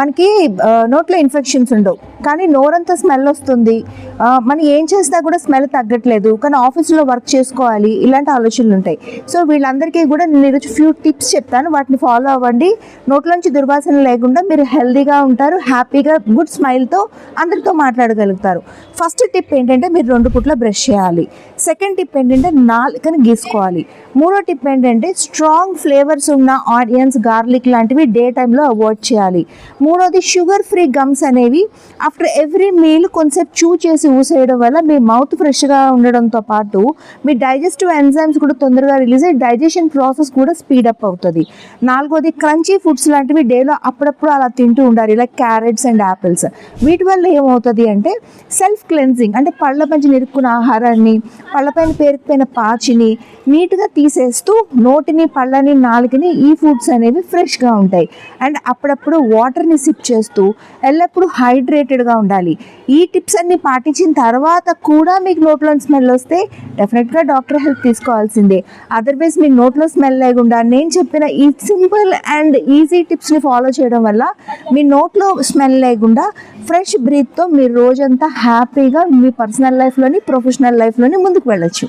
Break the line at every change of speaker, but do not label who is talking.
మనకి నోట్లో ఇన్ఫెక్షన్స్ ఉండవు. కానీ నోరంతా స్మెల్ వస్తుంది. మనం ఏం చేసినా కూడా స్మెల్ తగ్గట్లేదు. కానీ ఆఫీస్లో వర్క్ చేసుకోవాలి. ఇలాంటి ఆలోచనలు ఉంటాయి. సో వీళ్ళందరికీ కూడా నేను ఈరోజు ఫ్యూ టిప్స్ చెప్తాను. వాటిని ఫాలో అవ్వండి. నోట్లోంచి దుర్వాసన లేకుండా మీరు హెల్దీగా ఉంటారు. హ్యాపీగా గుడ్ స్మైల్తో అందరితో మాట్లాడగలుగుతారు. ఫస్ట్ టిప్ ఏంటంటే మీరు రెండు పూట్ల బ్రష్ చేయాలి. సెకండ్ టిప్ ఏంటంటే నాలుకని గీసుకోవాలి. మూడో టిప్ ఏంటంటే స్ట్రాంగ్ ఫ్లేవర్స్ ఉన్న ఆనియన్స్ గార్లిక్ లాంటివి డే టైంలో అవాయిడ్ చేయాలి. మూడోది షుగర్ ఫ్రీ గమ్స్ అనేవి ఆఫ్టర్ ఎవ్రీ మీల్ కొంచెం చూ చేసి ఊసేయడం వల్ల మీ మౌత్ ఫ్రెష్గా ఉండడంతో పాటు మీ డైజెస్టివ్ ఎంజైమ్స్ కూడా తొందరగా రిలీజ్ అయ్యి డైజెషన్ ప్రాసెస్ కూడా స్పీడప్ అవుతుంది. నాలుగోది క్రంచీ ఫుడ్స్ లాంటివి డేలో అప్పుడప్పుడు అలా తింటూ ఉండాలి. లైక్ క్యారెట్స్ అండ్ యాపిల్స్ వీటి వల్ల ఏమవుతుంది అంటే సెల్ఫ్ క్లెన్జింగ్ అంటే పళ్ళ మంచి నిరుక్కున్న ఆహారాన్ని పళ్ళపైన పేరుకుపోయిన పాచిని నీట్గా తీసేస్తూ నోటిని పళ్ళని నాలుకని ఈ ఫుడ్స్ అనేవి ఫ్రెష్గా ఉంటాయి. అండ్ అప్పుడప్పుడు వాటర్ని సిప్ చేస్తూ ఎల్లప్పుడూ హైడ్రేటెడ్ హైడ్రేటెడ్గా ఉండాలి. ఈ టిప్స్ అన్ని పాటించిన తర్వాత కూడా మీకు నోట్లో స్మెల్ వస్తే డెఫినెట్గా డాక్టర్ హెల్ప్ తీసుకోవాల్సిందే. అదర్వైజ్ మీ నోట్లో స్మెల్ లేకుండా నేను చెప్పిన ఈ సింపుల్ అండ్ ఈజీ టిప్స్ని ఫాలో చేయడం వల్ల మీ నోట్లో స్మెల్ లేకుండా ఫ్రెష్ బ్రీత్తో మీరు రోజంతా హ్యాపీగా మీ పర్సనల్ లైఫ్లోని ప్రొఫెషనల్ లైఫ్లోని ముందుకు వెళ్ళొచ్చు.